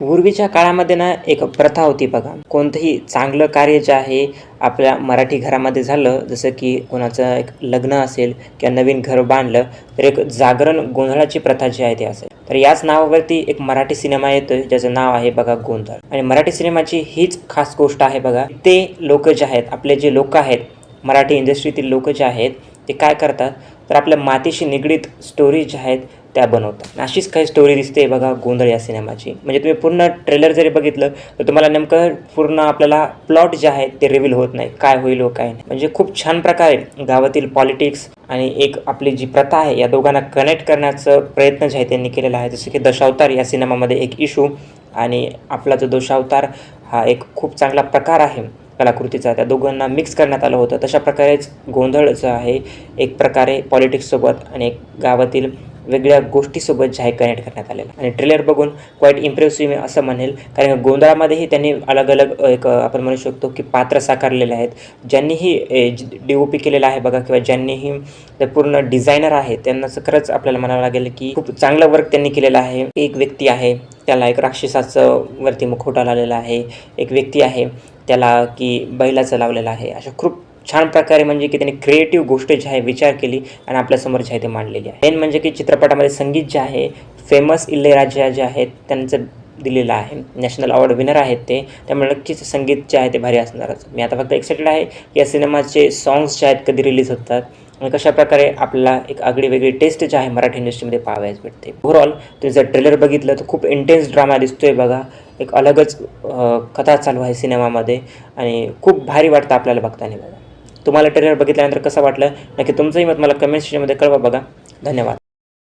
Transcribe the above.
पूर्वीच्या काळामध्ये ना एक प्रथा होती बघा. कोणतंही चांगलं कार्य जे आहे आपल्या मराठी घरामध्ये झालं जसं की कोणाचं एक लग्न असेल किंवा नवीन घर बांधलं तर एक जागरण गोंधळाची प्रथा जी आहे ती असेल. तर याच नावावरती एक मराठी सिनेमा येतोय ज्याचं नाव आहे बघा गोंधळ. आणि मराठी सिनेमाची हीच खास गोष्ट आहे बघा ते लोक जे आहेत आपले जे लोक आहेत मराठी इंडस्ट्रीतील लोक जे आहेत ते काय करतात? तर आपल्या मातीशी निगडीत स्टोरी ज्या आहेत त्या बनवतात. अशीच काही स्टोरी दिसते बघा गोंधळ या सिनेमाची. म्हणजे तुम्ही पूर्ण ट्रेलर जरी बघितलं तर तुम्हाला नेमकं पूर्ण आपल्याला प्लॉट जे आहे ते रिव्हील होत नाही. काय होईल हो काय नाही. म्हणजे खूप छान प्रकारे गावातील पॉलिटिक्स आणि एक आपली जी प्रथा आहे या दोघांना कनेक्ट करण्याचं प्रयत्न जे आहे त्यांनी केलेला आहे. जसं की दशावतार या सिनेमामध्ये एक इशू आणि आपला जो दशावतार हा एक खूप चांगला प्रकार आहे कलाकृतीचा. त्या दोघांना मिक्स करण्यात आलं होतं. तशा प्रकारेच गोंधळ जो आहे एक प्रकारे पॉलिटिक्ससोबत आणि एक गावातील वेगळ्या गोष्टीसोबत जे आहे कनेक्ट करण्यात आलेलं. आणि ट्रेलर बघून क्वाईट इम्प्रेसिव्ह असं म्हणेल. कारण गोंधळामध्येही त्यांनी अलग अलग एक आपण म्हणू शकतो की पात्र साकारलेले आहेत. ज्यांनीही डी ओ पी केलेलं आहे बघा किंवा ज्यांनीही ते पूर्ण डिझायनर आहे त्यांना खरंच आपल्याला म्हणावं लागेल की खूप चांगलं वर्क त्यांनी केलेलं आहे. एक व्यक्ती आहे त्याला एक राक्षसाचं वरती मुखवटा लावलेला आहे. एक व्यक्ती आहे त्याला की बैलाचं लावलेलं आहे. अशा खूप छान प्रकारे म्हणजे की त्यांनी क्रिएटिव्ह गोष्ट जी आहे विचार केली आणि आपल्यासमोर जे आहे ते मांडलेली आहे. मेन म्हणजे की चित्रपटामध्ये संगीत जे आहे फेमस इल्लेराजा जे आहेत त्यांचं दिलेलं आहे. नॅशनल अवॉर्ड विनर आहेत ते. त्यामुळे नक्कीच संगीत जे आहे ते भारी असणारच. मी आता फक्त एक्साइटेड आहे की या सिनेमाचे सॉंग्स जे आहेत कधी रिलीज होतात आणि कशाप्रकारे आपल्याला एक आगळी वेगळी टेस्ट जी आहे मराठी इंडस्ट्रीमध्ये पाहावयास भेटते. ओव्हरऑल तुम्ही जर ट्रेलर बघितलं तर खूप इंटेन्स ड्रामा दिसतोय बघा. एक अलगच कथा चालू आहे सिनेमामध्ये आणि खूप भारी वाटतं आपल्याला बघताना बघा. तुम्हाला ट्रेलर बघितल्यानंतर कसं वाटलं? नक्की तुमचंही मत मला कमेंट सेक्शनमध्ये कळवा बघा. धन्यवाद.